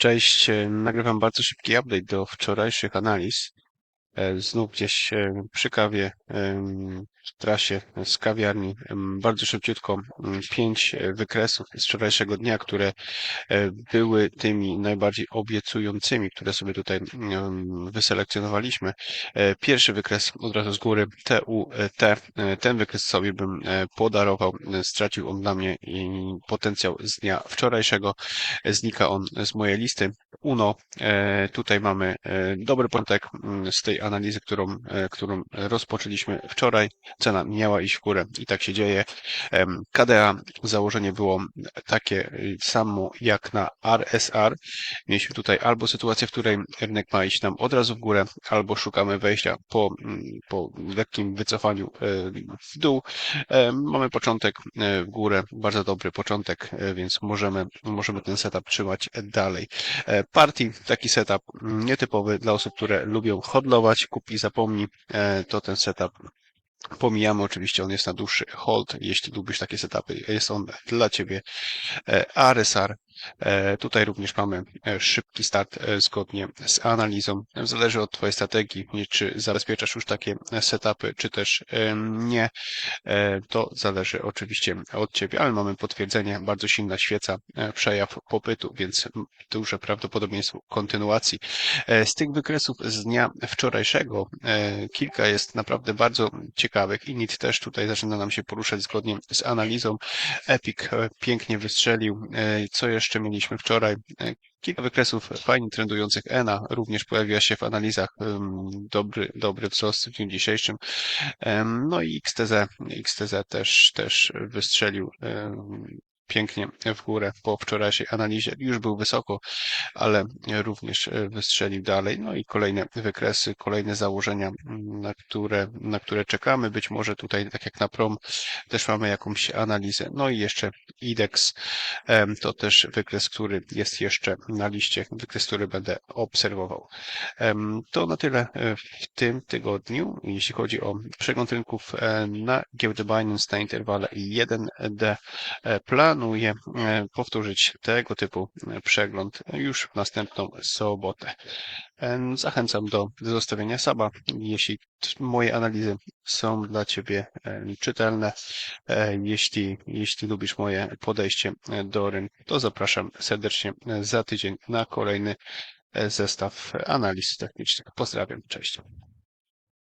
Cześć, e, nagrywam bardzo szybki update do wczorajszych analiz. E, Znów gdzieś e, przy kawie w trasie z kawiarni. Bardzo szybciutko m, pięć e, wykresów z wczorajszego dnia, które były tymi najbardziej obiecującymi, które sobie tutaj wyselekcjonowaliśmy. Pierwszy wykres od razu z góry TUT. Ten wykres sobie bym podarował. Stracił on dla mnie potencjał z dnia wczorajszego. Znika on z mojej listy. UNO. Tutaj mamy dobry początek mm, z tej analizy, którą, e, którą rozpoczęliśmy wczoraj. Cena miała iść w górę i tak się dzieje. KDA założenie było takie y, samo jak na RSR. Mieliśmy tutaj albo sytuację, w której rynek ma iść nam od razu w górę, albo szukamy wejścia po, mm, po lekkim wycofaniu e, w dół. E, Mamy początek w górę, bardzo dobry początek, więc możemy, możemy ten setup trzymać dalej. Party, taki setup nietypowy dla osób, które lubią hodlować, kup i zapomnij, e, to ten setup pomijamy. Oczywiście on jest na dłuższy hold, jeśli lubisz takie setupy, jest on dla Ciebie. RSR, e, tutaj również mamy e, szybki start e, zgodnie z analizą. Zależy od Twojej strategii, czy zabezpieczasz już takie setupy, czy też e, nie. E, To zależy oczywiście od Ciebie, ale mamy potwierdzenie, bardzo silna świeca, e, przejaw popytu, więc duże prawdopodobieństwo kontynuacji. E, Z tych wykresów z dnia wczorajszego e, kilka jest naprawdę bardzo ciekawych. Init też tutaj zaczyna nam się poruszać zgodnie z analizą. Epic e, pięknie wystrzelił. E, Co jeszcze mieliśmy wczoraj? E, Kilka wykresów fajnie trendujących. ENA również pojawiła się w analizach. Dobry, dobry wzrost w dniu dzisiejszym. No i XTZ, XTZ też, też wystrzelił pięknie w górę po wczorajszej analizie. Już był wysoko, ale również e, wystrzelił dalej. No i kolejne wykresy, kolejne założenia, m, na które, na które czekamy. Być może tutaj, tak jak na prom, też mamy jakąś analizę. No i jeszcze IDEX, to też wykres, który jest jeszcze na liście, wykres, który będę obserwował. To na tyle e, w tym tygodniu, jeśli chodzi o przegląd rynków e, na giełdę Binance na interwale 1D. E, Planuję e, powtórzyć tego typu e, przegląd już w następną sobotę. Em, Zachęcam do zostawienia suba, jeśli moje analizy są dla Ciebie czytelne. E, Jeśli, jeśli lubisz moje podejście e, do rynku, to zapraszam serdecznie e, za tydzień na kolejny e, zestaw analiz technicznych. Pozdrawiam, cześć.